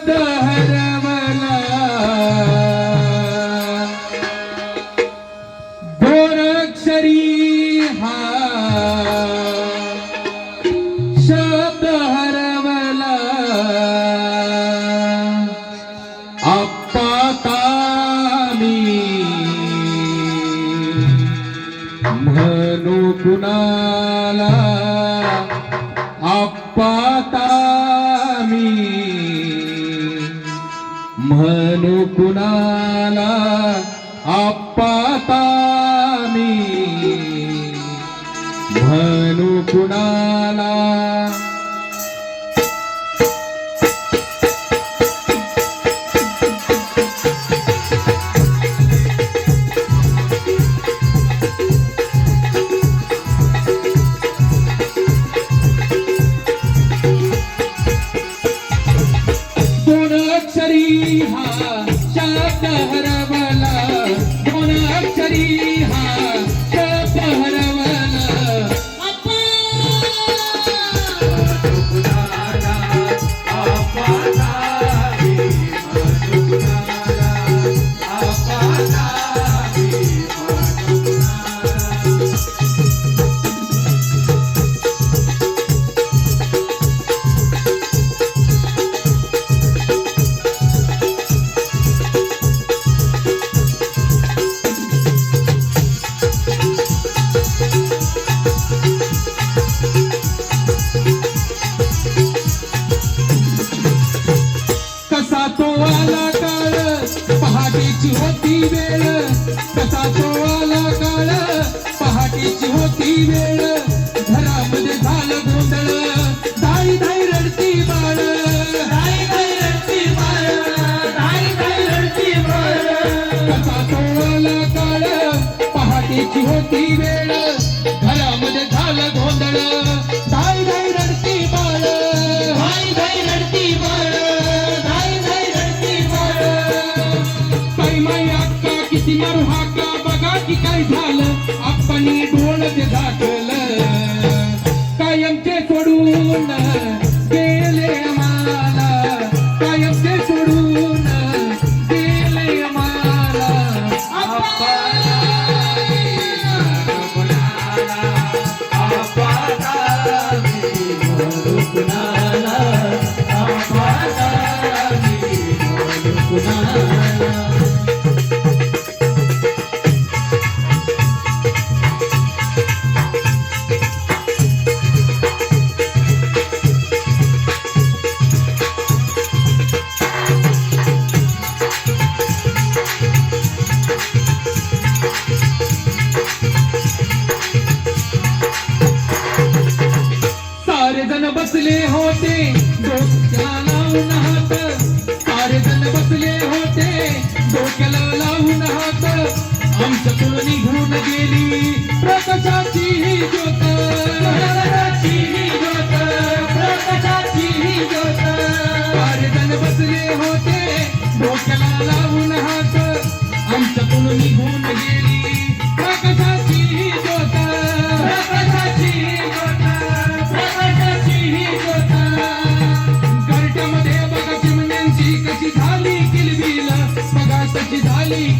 शब्द हरवला दोरक्षरी हा शब्द हरवला. आपातामी म्हणू कुणाला? आपातामी कुणाला आपातामी म्हणू कुणाला दोन हा शब्द कसा तो आला काळ पहाटेची होती वेळ. घरामध्ये झालं गोंधळ धाई धाई रडती बाळ. धाई धाई रडती बाळ धाई धाई रडती बाळ. कसा तो आला काळ पहाटेची होती वेळ. बसले होते. डोक्याला लावून हात. सारे जण बसले होते. डोक्याला लावून हात. आमच्यातून निघून गेली. प्रकाशाची mí.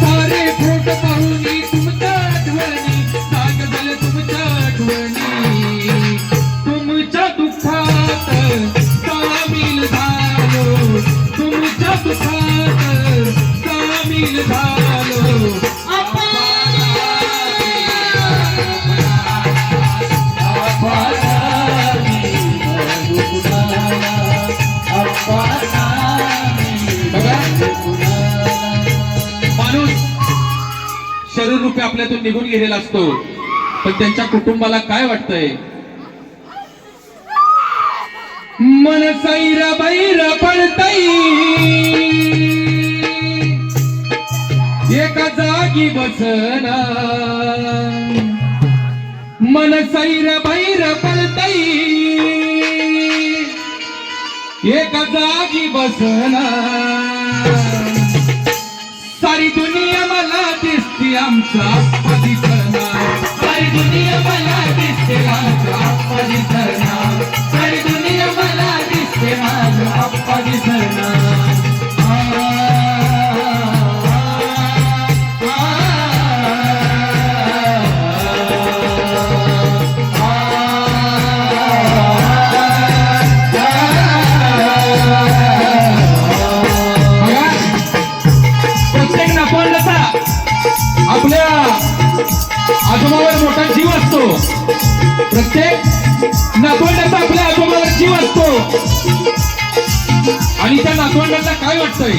सारे फोट पाहून तुमच्या आठवणी साग झालं तुमच्या आठवणी। तुमच्या दुःखात सामील झालो तुमच्या दुःखात सामील झालो। करोड रुपये आपल्यातून निघून गेलेला असतो. पण त्यांच्या कुटुंबाला काय वाटतंय? मन सैर बैर पडतई एका जागी बसना मन सैर बैर पडतई एका जागी बसना सारी दुनिया मला आमचा आप्पा करणार दुनिया मला प्रत्येक नातवंडाचा आपल्या आजोबावर जीव असतो. आणि त्या नातवंडाला काय वाटतंय?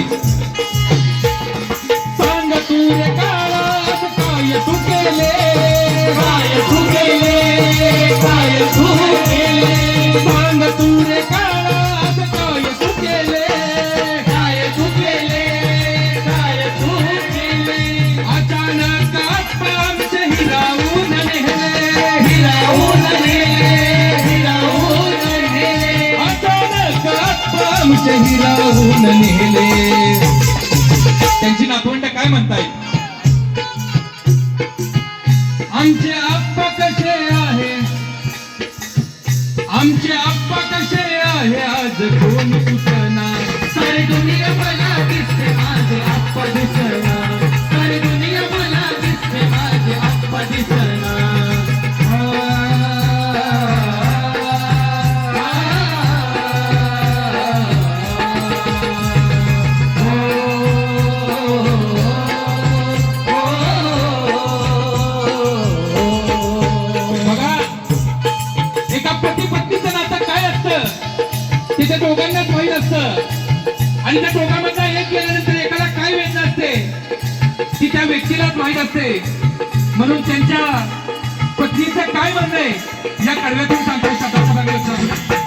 सांग तू रे काळात काय तू केले? काय तू केले? काय तू केले? सांग तू रे काळात आमचे हिरावून नेले. त्यांची नातवंड काय म्हणताय आमचे आप्पा कसे आहे? आमचे आप्पा कसे आहे आज? आणि त्या दोघांमधला एक गेल्यानंतर एकाला काय वेदना असते? ती त्या व्यक्तीलाच माहीत असते. म्हणून त्यांच्या पत्नीचं काय म्हणणं आहे? या कडव्यातून सांगतो शब्दाचा भाग लक्षात